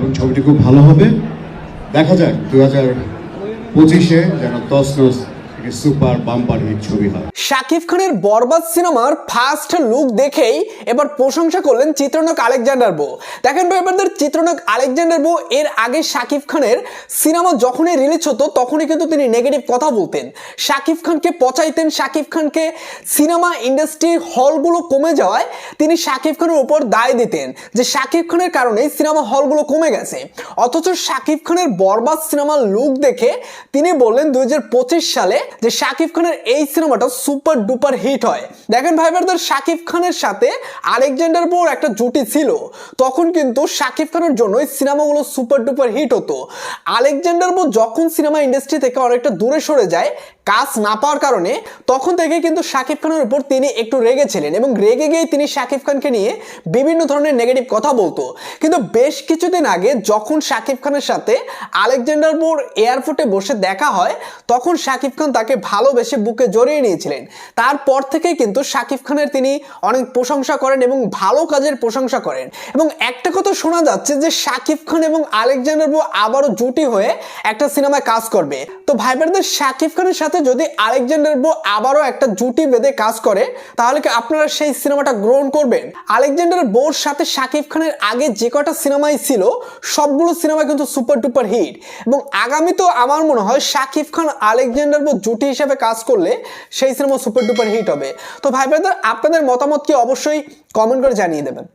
এবং ছবিটি খুব ভালো হবে। দেখা যাক দু হাজার পঁচিশে যেন তসনস শাকিব খানের বরবাদ সিনেমার ফার্স্ট লুক দেখেই এবার প্রশংসা করলেন চিত্রনক আলেকজান্ডার বো। দেখেন তো এবার চিত্রনক আলেকজান্ডার বো, এর আগে শাকিব খানের সিনেমা যখনই রিলিজ হতো, তখনই কিন্তু তিনি নেগেটিভ কথা বলতেন। শাকিব খানকে পচাইতেন, শাকিব খানকে সিনেমা ইন্ডাস্ট্রি হলগুলো কমে যাওয়ায় তিনি শাকিব খানের উপর দায় দিতেন যে শাকিব খানের কারণেই সিনেমা হলগুলো কমে গেছে। অথচ শাকিব খানের বরবাদ সিনেমার লুক দেখে তিনি বললেন দুই হাজার পঁচিশ সালে যে শাকিব খানের এই সিনেমাটা সুপার ডুপার হিট হয়। দেখেন ভাই ব্রাদার শাকিব খানের সাথে আলেকজান্ডার বোর একটা জুটি ছিল। তখন কিন্তু শাকিব খানের জন্য এই সিনেমাগুলো সুপার ডুপার হিট হতো। আলেকজান্ডার বোর যখন সিনেমা ইন্ডাস্ট্রি থেকে অনেকটা দূরে সরে যায় কাজ না পাওয়ার কারণে তখন থেকে কিন্তু শাকিব খানের উপর তিনি একটু রেগেছিলেন এবং রেগে গিয়ে তিনি শাকিব খানকে নিয়ে বিভিন্ন ধরনের নেগেটিভ কথা বলতো। কিন্তু বেশ কিছুদিন আগে যখন শাকিব খানের সাথে আলেকজান্ডার বোর এয়ারপোর্টে বসে দেখা হয়, তখন শাকিব খান তাকে ভালোবেসে বুকে জড়িয়ে নিয়েছিলেন। তারপর থেকেই কিন্তু শাকিব খানের তিনি অনেক প্রশংসা করেন এবং ভালো কাজের প্রশংসা করেন। এবং একটা কথা শোনা যাচ্ছে যে শাকিব খান এবং আলেকজান্ডার বো আবারও জুটি হয়ে একটা সিনেমায় কাজ করবে। তো ভাইবারদের শাকিব খানের সাথে যদি আলেকজান্ডার বো আবারও একটা জুটি বেঁধে কাজ করে, তাহলে কি আপনারা সেই সিনেমাটা গ্রহণ করবেন? আলেকজান্ডার বোর সাথে শাকিব খানের আগে যে কটা সিনেমাই ছিল, সবগুলো সিনেমা কিন্তু সুপার ডুপার হিট। এবং আগামী তো আমার মনে হয় শাকিব খান আলেকজান্ডার বো জুটি হিসেবে কাজ করলে সেই সিনেমা সুপার ডুপার হিট হবে। তো ভাই বোনদের আপনাদের মতামত কি অবশ্যই কমেন্ট করে জানিয়ে দেবেন।